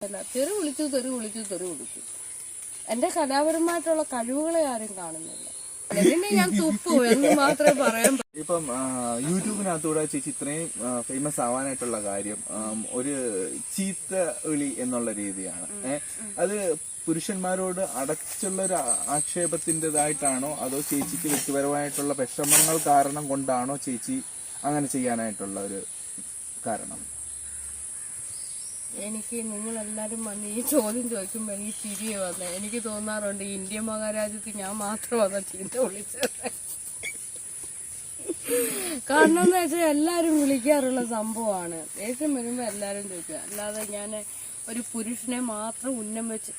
അല്ല തെറി വിളിച്ചു തെറി വിളിച്ചു തെറി വിളിച്ചു എന്റെ കലാപരമായിട്ടുള്ള കഴിവുകളെ ആരും കാണുന്നില്ല. ഞാൻ എന്ന് മാത്രമേ പറയാൻ. ഇപ്പം യൂട്യൂബിനകത്തൂടെ ചേച്ചി ഇത്രയും ഫേമസ് ആവാനായിട്ടുള്ള കാര്യം ഒരു ചീത്ത വിളി എന്നുള്ള രീതിയാണ്. അത് പുരുഷന്മാരോട് അടച്ചുള്ള ഒരു ആക്ഷേപത്തിന്റെതായിട്ടാണോ അതോ ചേച്ചിക്ക് വ്യക്തിപരമായിട്ടുള്ള വിഷമങ്ങൾ കാരണം കൊണ്ടാണോ ചേച്ചി അങ്ങനെ ചെയ്യാനായിട്ടുള്ള ഒരു കാരണം? എനിക്ക് നിങ്ങളെല്ലാവരും വന്ന് ഈ ചോദ്യം ചോദിക്കുമ്പോൾ എനിക്ക് ചിരിയെ വന്നെ. എനിക്ക് തോന്നാറുണ്ട് ഇന്ത്യ മഹാരാജ്യത്ത് ഞാൻ മാത്രമാണ് ചീത്ത വിളിച്ചത്. കാരണം എന്ന് വെച്ചാൽ എല്ലാവരും വിളിക്കാറുള്ള സംഭവമാണ്. ദേഷ്യം വരുമ്പോൾ എല്ലാവരും ചോദിക്കുക അല്ലാതെ ഞാൻ ഒരു പുരുഷനെ മാത്രം ഉന്നം വെച്ച്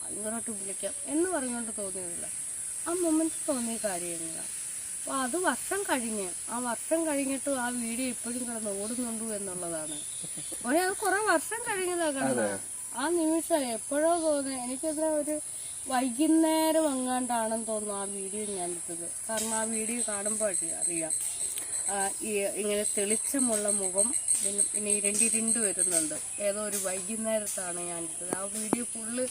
ഭയങ്കരമായിട്ട് വിളിക്കാം എന്ന് പറഞ്ഞുകൊണ്ട് തോന്നിയതില്ല. ആ മൊമെന്റ് തോന്നിയ കാര്യങ്ങളാണ് അപ്പൊ അത് വർഷം കഴിഞ്ഞ്. ആ വർഷം കഴിഞ്ഞിട്ട് ആ വീഡിയോ ഇപ്പോഴും കിടന്ന് ഓടുന്നുണ്ടു എന്നുള്ളതാണ്. ഒരു അത് കുറെ വർഷം കഴിഞ്ഞതാണ് കണ്ടത് ആ നിമിഷം എപ്പോഴോ തോന്നുന്നത് എനിക്കത്ര ഒരു വൈകുന്നേരം എങ്ങാണ്ടാണെന്ന് തോന്നുന്നു ആ വീഡിയോ ഞാൻ എടുത്തത് കാരണം ആ വീഡിയോ കാണുമ്പോൾ അറിയാം. ഈ ഇങ്ങനെ തെളിച്ചമുള്ള മുഖം പിന്നെ പിന്നെ ഇരണ്ടിരുണ്ട് വരുന്നുണ്ട്. ഏതോ ഒരു വൈകുന്നേരത്താണ് ഞാൻ എടുത്തത് ആ വീഡിയോ ഫുള്ള്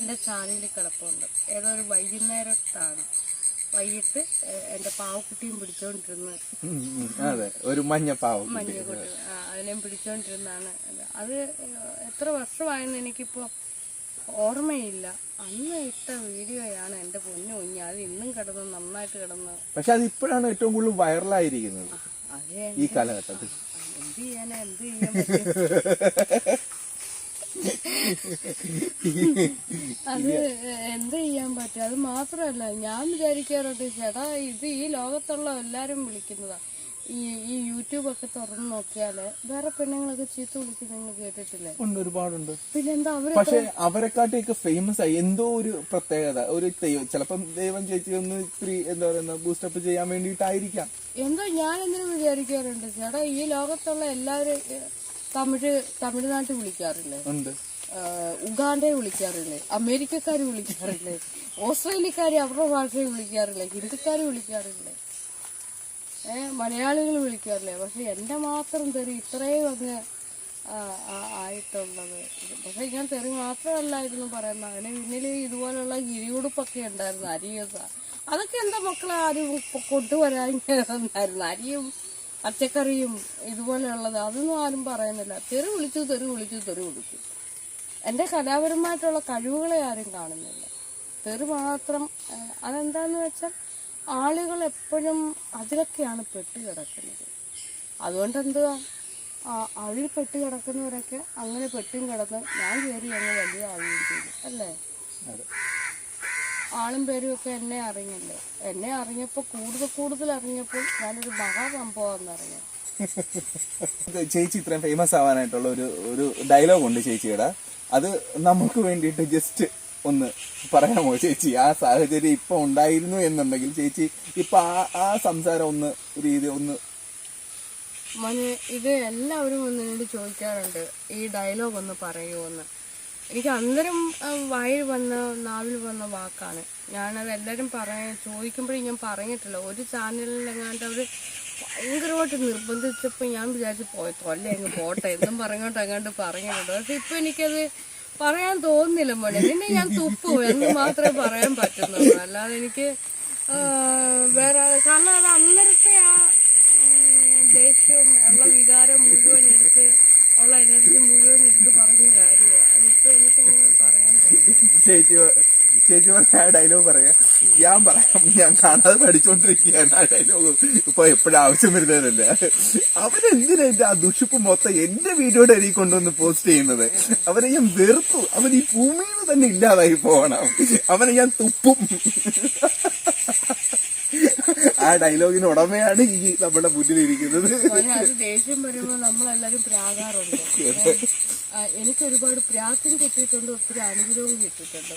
എന്റെ ചാനലിൽ കിടപ്പുണ്ട്. ഏതോ ഒരു വൈകുന്നേരത്താണ്. വൈകിട്ട് എന്റെ പാവക്കുട്ടിയും പിടിച്ചോണ്ടിരുന്ന് ഉം, ഉം, അതെ ഒരു മഞ്ഞ പാവ ആ, അതിനെയും പിടിച്ചോണ്ടിരുന്നാണ് അത്. എത്ര വർഷമായെന്ന് എനിക്കിപ്പോ ഓർമ്മയില്ല. അന്ന് ഇട്ട വീഡിയോയാണ് എന്റെ പൊന്നു കുഞ്ഞ്. അത് ഇന്നും കിടന്ന് നന്നായിട്ട് കിടന്ന്. പക്ഷെ അത് ഇപ്പോഴാണ് ഏറ്റവും കൂടുതൽ വൈറലായിരിക്കുന്നത് അതെ ഈ കാലഘട്ടത്തിൽ. എന്ത് ചെയ്യാനാ എന്ത് ചെയ്യാൻ അത് എന്ത് ചെയ്യാൻ പറ്റും? അത് മാത്രമല്ല ഞാൻ വിചാരിക്കാറുണ്ട് ചേട്ടാ ഇത് ഈ ലോകത്തുള്ള എല്ലാരും വിളിക്കുന്നതാ. ഈ ഈ യൂട്യൂബൊക്കെ തുറന്നു നോക്കിയാൽ വേറെ പെണ്ണുങ്ങളൊക്കെ ചീത്ത വിളിക്കുന്ന കേട്ടിട്ടില്ലേ? ഉണ്ട് ഒരുപാടുണ്ട്. പിന്നെന്താ അവർ പക്ഷെ അവരെക്കാട്ടിയൊക്കെ ഫേമസ് ആയി എന്തോ ഒരു പ്രത്യേകത. ഒരു ദൈവം ചിലപ്പം ദൈവം ചേച്ചി ഒന്ന് ഇത്തിരി എന്താ പറയുന്ന ബൂസ്റ്റപ്പ് ചെയ്യാൻ വേണ്ടിയിട്ടായിരിക്കാം. എന്തോ ഞാൻ എന്തിനും വിചാരിക്കാറുണ്ട് ചേട്ടാ ഈ ലോകത്തുള്ള എല്ലാവരും തമിഴ് തമിഴ്നാട്ടിൽ വിളിക്കാറില്ലേ? ഉണ്ട് ആഹ് ഉഗാണ്ടയെ വിളിക്കാറില്ലേ? അമേരിക്കക്കാർ വിളിക്കാറില്ലേ? ഓസ്ട്രേലിയക്കാർ അവരുടെ ഭാഷയെ വിളിക്കാറില്ലേ? ഹിന്ദിക്കാർ വിളിക്കാറില്ലേ? ഏ മലയാളികൾ വിളിക്കാറില്ലേ? പക്ഷെ എന്റെ മാത്രം തെറി ഇത്രയും അങ്ങ് ആയിട്ടുള്ളത്. പക്ഷെ ഞാൻ തെറി മാത്രമല്ലായിരുന്നു പറയുന്നത്. അതിന് പിന്നിൽ ഇതുപോലുള്ള ഗിരിയുടുപ്പൊക്കെ ഉണ്ടായിരുന്നു അരിയസ അതൊക്കെ എന്റെ മക്കളെ ആരും കൊണ്ടുവരാൻ ഉണ്ടായിരുന്നു അരിയും പച്ചക്കറിയും ഇതുപോലെയുള്ളത് അതൊന്നും ആരും പറയുന്നില്ല. തെറി വിളിച്ചു തെറി വിളിച്ചു തെറി വിളിച്ചു. എന്റെ കലാപരമായിട്ടുള്ള കഴിവുകളെ ആരും കാണുന്നില്ല. തെറി മാത്രം അതെന്താന്ന് വെച്ചാൽ ആളുകൾ എപ്പോഴും അതിലൊക്കെയാണ് പെട്ട് കിടക്കുന്നത്. അതുകൊണ്ട് എന്തുവാ അതിൽ പെട്ട് കിടക്കുന്നവരൊക്കെ അങ്ങനെ പെട്ടും കിടന്ന് ഞാൻ കയറി അങ്ങ് വലിയ ആളുകൾ ചെയ്തു. അല്ലേ? ആളും പേരും ഒക്കെ എന്നെ അറിഞ്ഞില്ലേ? എന്നെ അറിഞ്ഞപ്പോൾ കൂടുതൽ കൂടുതൽ അറിഞ്ഞപ്പോൾ ഞാനൊരു മഹാസംഭവം അറിയാം. ചേച്ചി ഇത്രയും ഫേമസ് ആവാനായിട്ടുള്ള ഒരു ഒരു ഡയലോഗ് ഉണ്ട് ചേച്ചിയുടെ. അത് നമുക്ക് വേണ്ടിയിട്ട് ജസ്റ്റ് ഒന്ന് പറയാമോ ചേച്ചി? ആ സാഹചര്യം ഇപ്പൊ ഉണ്ടായിരുന്നു എന്നുണ്ടെങ്കിൽ ചേച്ചി ഇപ്പൊ ആ ആ സംസാരം ഒന്ന് രീതി ഒന്ന് മോനെ ഇത് എല്ലാവരും ഒന്ന് എന്നോട് ചോദിക്കാറുണ്ട് ഈ ഡയലോഗ് ഒന്ന് പറയുമോന്ന് എനിക്ക് അന്നേരം വായിൽ വന്ന നാവിൽ വന്ന വാക്കാണ്. ഞാനത് എല്ലാവരും പറയാൻ ചോദിക്കുമ്പോഴേ ഞാൻ പറഞ്ഞിട്ടില്ല. ഒരു ചാനലിലെങ്ങാണ്ട് അവർ ഭയങ്കരമായിട്ട് നിർബന്ധിച്ചപ്പോൾ ഞാൻ വിചാരിച്ച് പോയി തൊല്ല അങ്ങ് പോട്ടെ. എന്നും പറഞ്ഞോട്ട് അങ്ങോട്ട് പറഞ്ഞിട്ടുണ്ട്. പക്ഷെ ഇപ്പം എനിക്കത് പറയാൻ തോന്നുന്നില്ല മോനെ. പിന്നെ ഞാൻ തുപ്പു എന്ന് മാത്രമേ പറയാൻ പറ്റുന്നുള്ളൂ. അല്ലാതെ എനിക്ക് വേറെ കാരണം അത് അന്നേരത്തെ ആ ദേഷ്യവും ഉള്ള വികാരം മുഴുവൻ എടുത്ത് ഉള്ള എനർജി മുഴുവൻ എടുത്ത് പറഞ്ഞ കാര്യമാണ് അതിപ്പോ എനിക്ക് അങ്ങനെ പറയാൻ തോന്നുന്നു ചേച്ചി ചേച്ചി പറഞ്ഞ ആ ഡയലോഗ് പറയാം. ഞാൻ പറയാം ഞാൻ കാണാതെ പഠിച്ചോണ്ടിരിക്കുകയാണ് ആ ഡയലോഗ് ഇപ്പൊ എപ്പോഴും ആവശ്യം വരുന്നതല്ലേ? അവരെന്തിനാ എന്റെ ആ ദുഷിപ്പ് മൊത്തം എന്റെ വീഡിയോയുടെ അടിയിൽ കൊണ്ടുവന്ന് പോസ്റ്റ് ചെയ്യുന്നത്? അവനെ ഞാൻ വെറുത്തു. അവൻ ഈ ഭൂമിയിൽ തന്നെ ഇല്ലാതായി പോകണം. അവനെ ഞാൻ തുപ്പും. ആ ഡയലോഗിന് ഉടമയാണ് ഈ നമ്മുടെ മുന്നിലിരിക്കുന്നത്. മോനെ, അത് ദേഷ്യം വരുമ്പോൾ നമ്മളെല്ലാരും പ്രാകാറുണ്ട്. എനിക്ക് ഒരുപാട് പ്രാക്കും കിട്ടിയിട്ടുണ്ട് ഒത്തിരി അനുഗ്രഹവും കിട്ടിയിട്ടുണ്ട്.